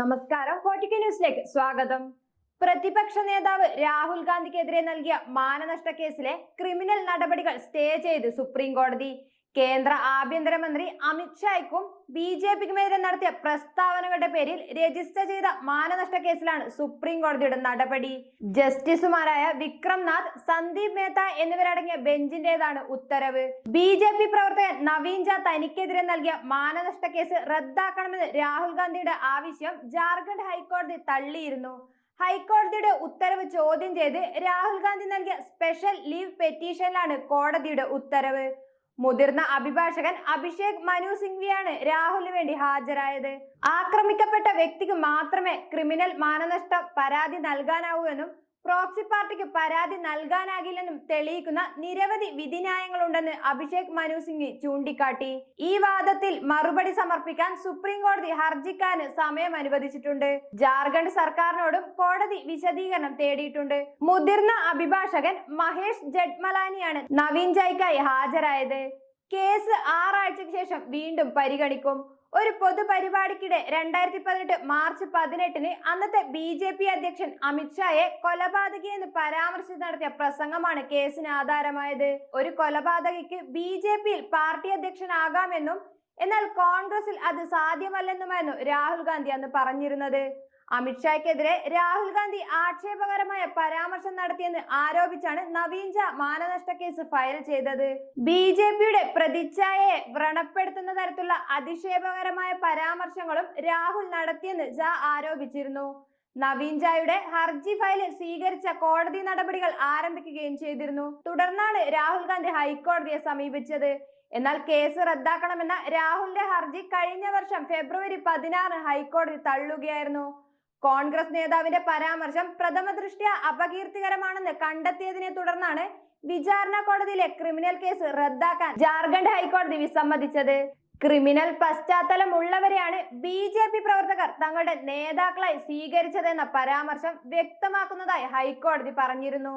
നമസ്കാരം. ഫോർട്ടിക്ക ന്യൂസിലേക്ക് സ്വാഗതം. പ്രതിപക്ഷ നേതാവ് രാഹുൽ ഗാന്ധിക്കെതിരെ നൽകിയ മാനനഷ്ട കേസിലെ ക്രിമിനൽ നടപടികൾ സ്റ്റേ ചെയ്ത് സുപ്രീം കോടതി. കേന്ദ്ര ആഭ്യന്തരമന്ത്രി അമിത്ഷായ്ക്കും ബി ജെ പിക്കുമെതിരെ നടത്തിയ പ്രസ്താവനകളുടെ പേരിൽ രജിസ്റ്റർ ചെയ്ത മാനനഷ്ട കേസിലാണ് സുപ്രീം കോടതിയുടെ നടപടി. ജസ്റ്റിസുമാരായ വിക്രംനാഥ് സന്ദീപ് മേത്ത എന്നിവരടങ്ങിയ ബെഞ്ചിന്റേതാണ് ഉത്തരവ്. ബി ജെ പി പ്രവർത്തകൻ നവീൻ ജ തനിക്കെതിരെ നൽകിയ മാനനഷ്ട കേസ് റദ്ദാക്കണമെന്ന് രാഹുൽ ഗാന്ധിയുടെ ആവശ്യം ജാർഖണ്ഡ് ഹൈക്കോടതി തള്ളിയിരുന്നു. ഹൈക്കോടതിയുടെ ഉത്തരവ് ചോദ്യം ചെയ്ത് രാഹുൽ ഗാന്ധി നൽകിയ സ്പെഷ്യൽ ലീവ് പെറ്റീഷനിലാണ് കോടതിയുടെ ഉത്തരവ്. മുതിർന്ന അഭിഭാഷകൻ അഭിഷേക് മനു സിംഗ്വിയാണ് രാഹുലിന് വേണ്ടി ഹാജരായത്. ആക്രമിക്കപ്പെട്ട വ്യക്തിക്ക് മാത്രമേ ക്രിമിനൽ മാനനഷ്ട പരാതി നൽകാനാവൂ എന്നും പ്രോക്സി പാർട്ടിക്ക് പരാതി നൽകാനാകില്ലെന്നും തെളിയിക്കുന്ന നിരവധി വിധിന്യായങ്ങളുണ്ടെന്ന് അഭിഷേക് മനു സിംഗ് ചൂണ്ടിക്കാട്ടി. ഈ വാദത്തിൽ മറുപടി സമർപ്പിക്കാൻ സുപ്രീം കോടതി ഹർജിക്കാരന് സമയം അനുവദിച്ചിട്ടുണ്ട്. ജാർഖണ്ഡ് സർക്കാരിനോടും കോടതി വിശദീകരണം തേടിയിട്ടുണ്ട്. മുതിർന്ന അഭിഭാഷകൻ മഹേഷ് ജഡ്മലാനിയാണ് നവീൻ ജയ്ക്കായി ഹാജരായത്. കേസ് ആറാഴ്ചയ്ക്ക് ശേഷം വീണ്ടും പരിഗണിക്കും. ഒരു പൊതുപരിപാടിക്കിടെ രണ്ടായിരത്തി പതിനെട്ട് മാർച്ച് പതിനെട്ടിന് അന്നത്തെ ബി ജെ പി അധ്യക്ഷൻ അമിത്ഷായെ കൊലപാതകി എന്ന് പരാമർശിച്ച് നടത്തിയ പ്രസംഗമാണ് കേസിന് ആധാരമായത്. ഒരു കൊലപാതകിക്ക് ബി ജെ പിയിൽ പാർട്ടി അധ്യക്ഷനാകാമെന്നും എന്നാൽ കോൺഗ്രസിൽ അത് സാധ്യമല്ലെന്നുമായിരുന്നു രാഹുൽ ഗാന്ധി അന്ന് പറഞ്ഞിരുന്നത്. അമിത്ഷായ്ക്കെതിരെ രാഹുൽ ഗാന്ധി ആക്ഷേപകരമായ പരാമർശം നടത്തിയെന്ന് ആരോപിച്ചാണ് നവീൻ മാനനഷ്ട കേസ് ഫയൽ ചെയ്തത്. ബി ജെ പിയുടെ പ്രതിച്ഛായയെ വ്രണപ്പെടുത്തുന്ന തരത്തിലുള്ള അധിക്ഷേപകരമായ പരാമർശങ്ങളും രാഹുൽ നടത്തിയെന്ന് ഝാ ആരോപിച്ചിരുന്നു. നവീൻ ജായുടെ ഹർജി ഫയൽ സ്വീകരിച്ച കോടതി നടപടികൾ ആരംഭിക്കുകയും ചെയ്തിരുന്നു. തുടർന്നാണ് രാഹുൽ ഗാന്ധി ഹൈക്കോടതിയെ സമീപിച്ചത്. എന്നാൽ കേസ് റദ്ദാക്കണമെന്ന രാഹുലിന്റെ ഹർജി കഴിഞ്ഞ വർഷം ഫെബ്രുവരി പതിനാറ് ഹൈക്കോടതി തള്ളുകയായിരുന്നു. കോൺഗ്രസ് നേതാവിന്റെ പരാമർശം പ്രഥമ ദൃഷ്ട്യ അപകീർത്തികരമാണെന്ന് കണ്ടെത്തിയതിനെ തുടർന്നാണ് വിചാരണ കോടതിയിലെ ക്രിമിനൽ കേസ് റദ്ദാക്കാൻ ജാർഖണ്ഡ് ഹൈക്കോടതി വിസമ്മതിച്ചത്. ക്രിമിനൽ പശ്ചാത്തലം ഉള്ളവരെയാണ് ബി ജെ പി പ്രവർത്തകർ തങ്ങളുടെ നേതാക്കളായി സ്വീകരിച്ചതെന്ന പരാമർശം വ്യക്തമാക്കുന്നതായി ഹൈക്കോടതി പറഞ്ഞിരുന്നു.